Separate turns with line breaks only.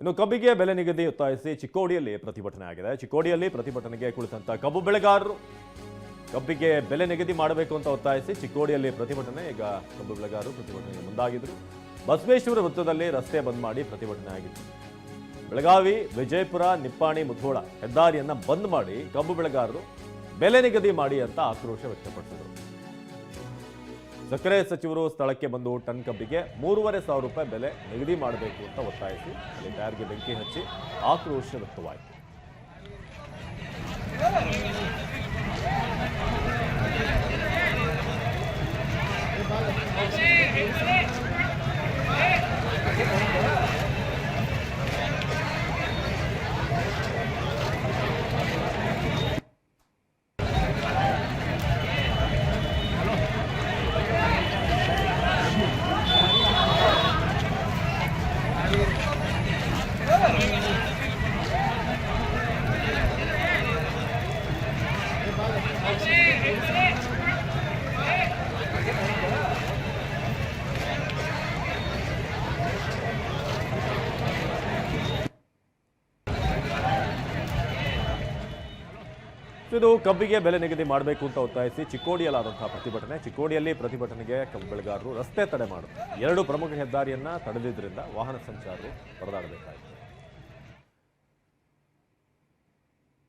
ಇನ್ನು ಕಬ್ಬಿಗೆ ಬೆಲೆ ನಿಗದಿ ಒತ್ತಾಯಿಸಿ ಚಿಕ್ಕೋಡಿಯಲ್ಲಿ ಪ್ರತಿಭಟನೆ ಆಗಿದೆ. ಚಿಕ್ಕೋಡಿಯಲ್ಲಿ ಪ್ರತಿಭಟನೆಗೆ ಕುಳಿತಂತ ಕಬ್ಬು ಬೆಳೆಗಾರರು. ಕಬ್ಬಿಗೆ ಬೆಲೆ ನಿಗದಿ ಮಾಡಬೇಕು ಅಂತ ಒತ್ತಾಯಿಸಿ ಚಿಕ್ಕೋಡಿಯಲ್ಲಿ ಪ್ರತಿಭಟನೆ, ಈಗ ಕಬ್ಬು ಬೆಳೆಗಾರರು ಪ್ರತಿಭಟನೆಗೆ ಮುಂದಾಗಿದ್ರು. ಬಸವೇಶ್ವರ ವೃತ್ತದಲ್ಲಿ ರಸ್ತೆ ಬಂದ್ ಮಾಡಿ ಪ್ರತಿಭಟನೆ ಆಗಿತ್ತು. ಬೆಳಗಾವಿ, ವಿಜಯಪುರ, ನಿಪ್ಪಾಣಿ, ಮುಧೋಳ ಹೆದ್ದಾರಿಯನ್ನ ಬಂದ್ ಮಾಡಿ ಕಬ್ಬು ಬೆಳೆಗಾರರು ಬೆಲೆ ನಿಗದಿ ಮಾಡಿ ಅಂತ ಆಕ್ರೋಶ ವ್ಯಕ್ತಪಡಿಸಿದರು. ಸಕ್ಕರೆ ಸಚಿವರು ಸ್ಥಳಕ್ಕೆ ಬಂದು ಟನ್ ಕಬ್ಬಿಗೆ ಮೂರುವರೆ ಸಾವಿರ ರೂಪಾಯಿ ಬೆಲೆ ನಿಗದಿ ಮಾಡಬೇಕು ಅಂತ ಒತ್ತಾಯಿಸಿ ಅಲ್ಲಿ ಟೈರ್ಗೆ ಬೆಂಕಿ ಹಚ್ಚಿ ಆಕ್ರೋಶ ವ್ಯಕ್ತವಾಯಿತು. ಇದು ಕಬ್ಬಿಗೆ ಬೆಲೆ ನಿಗದಿ ಮಾಡಬೇಕು ಅಂತ ಒತ್ತಾಯಿಸಿ ಚಿಕ್ಕೋಡಿಯಲ್ಲಾದಂತಹ ಪ್ರತಿಭಟನೆ. ಚಿಕ್ಕೋಡಿಯಲ್ಲಿ ಪ್ರತಿಭಟನೆಗೆ ಕಬ್ಬು ಬೆಳೆಗಾರರು ರಸ್ತೆ ತಡೆ ಮಾಡಿದ್ರು ಎರಡು ಪ್ರಮುಖ ಹೆದ್ದಾರಿಯನ್ನ ತಡೆದಿದ್ದರಿಂದ ವಾಹನ ಸಂಚಾರರು ಪರದಾಡಬೇಕಾಯಿತು.